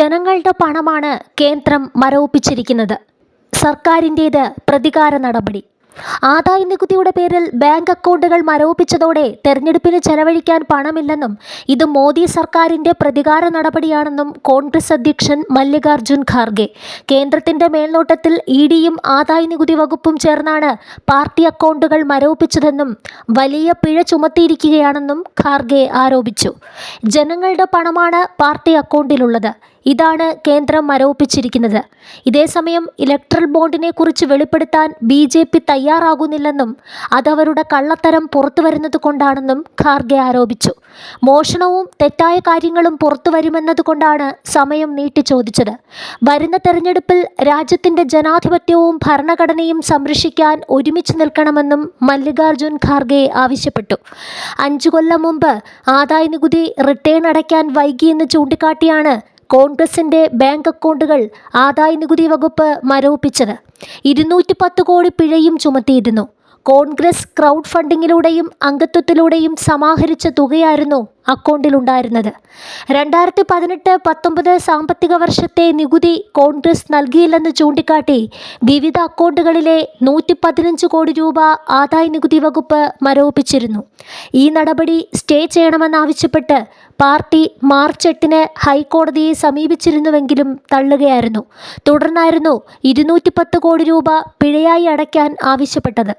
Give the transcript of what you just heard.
ജനങ്ങളുടെ പണമാണ് കേന്ദ്രം മരവിപ്പിച്ചിരിക്കുന്നത്. സർക്കാരിന്റേത് പ്രതികാര നടപടി. ആദായ നികുതിയുടെ പേരിൽ ബാങ്ക് അക്കൗണ്ടുകൾ മരവിപ്പിച്ചതോടെ തെരഞ്ഞെടുപ്പിന് ചെലവഴിക്കാൻ പണമില്ലെന്നും ഇത് മോദി സർക്കാരിന്റെ പ്രതികാര നടപടിയാണെന്നും കോൺഗ്രസ് അധ്യക്ഷൻ മല്ലികാർജുൻ ഖാർഗെ. കേന്ദ്രത്തിന്റെ മേൽനോട്ടത്തിൽ ഇ ഡിയും ആദായ നികുതി വകുപ്പും ചേർന്നാണ് പാർട്ടി അക്കൗണ്ടുകൾ മരവിപ്പിച്ചതെന്നും വലിയ പിഴ ചുമത്തിയിരിക്കുകയാണെന്നും ഖാർഗെ ആരോപിച്ചു. ജനങ്ങളുടെ പണമാണ് പാർട്ടി അക്കൗണ്ടിലുള്ളത്. ഇതാണ് കേന്ദ്രം മരവിപ്പിച്ചിരിക്കുന്നത്. ഇതേസമയം ഇലക്ട്രൽ ബോണ്ടിനെ കുറിച്ച് വെളിപ്പെടുത്താൻ ബി ജെ പി തയ്യാറാകുന്നില്ലെന്നും അതവരുടെ കള്ളത്തരം പുറത്തു വരുന്നത് കൊണ്ടാണെന്നും ഖാർഗെ ആരോപിച്ചു. മോഷണവും തെറ്റായ കാര്യങ്ങളും പുറത്തു വരുമെന്നതുകൊണ്ടാണ് സമയം നീട്ടി ചോദിച്ചത്. വരുന്ന തെരഞ്ഞെടുപ്പിൽ രാജ്യത്തിന്റെ ജനാധിപത്യവും ഭരണഘടനയും സംരക്ഷിക്കാൻ ഒരുമിച്ച് നിൽക്കണമെന്നും മല്ലികാർജുൻ ഖാർഗെ ആവശ്യപ്പെട്ടു. അഞ്ചു കൊല്ലം മുമ്പ് ആദായ നികുതി റിട്ടേൺ അടയ്ക്കാൻ വൈകിയെന്ന് ചൂണ്ടിക്കാട്ടിയാണ് കോൺഗ്രസിന്റെ ബാങ്ക് അക്കൗണ്ടുകൾ ആദായ നികുതി വകുപ്പ് മരവിപ്പിച്ചത്. ഇരുന്നൂറ്റി പത്ത് കോടി പിഴയും ചുമത്തിയിരുന്നു. കോൺഗ്രസ് ക്രൗഡ് ഫണ്ടിങ്ങിലൂടെയും അംഗത്വത്തിലൂടെയും സമാഹരിച്ച തുകയായിരുന്നു അക്കൗണ്ടിലുണ്ടായിരുന്നത്. രണ്ടായിരത്തി പതിനെട്ട് പത്തൊമ്പത് സാമ്പത്തിക വർഷത്തെ നികുതി കോൺഗ്രസ് നൽകിയില്ലെന്ന് ചൂണ്ടിക്കാട്ടി വിവിധ അക്കൗണ്ടുകളിലെ നൂറ്റി പതിനഞ്ച് കോടി രൂപ ആദായ നികുതി വകുപ്പ് മരവിപ്പിച്ചിരുന്നു. ഈ നടപടി സ്റ്റേ ചെയ്യണമെന്നാവശ്യപ്പെട്ട് പാർട്ടി മാർച്ച് എട്ടിന് ഹൈക്കോടതിയെ സമീപിച്ചിരുന്നുവെങ്കിലും തള്ളുകയായിരുന്നു. തുടർന്നായിരുന്നു ഇരുന്നൂറ്റി കോടി രൂപ പിഴയായി അടയ്ക്കാൻ ആവശ്യപ്പെട്ടത്.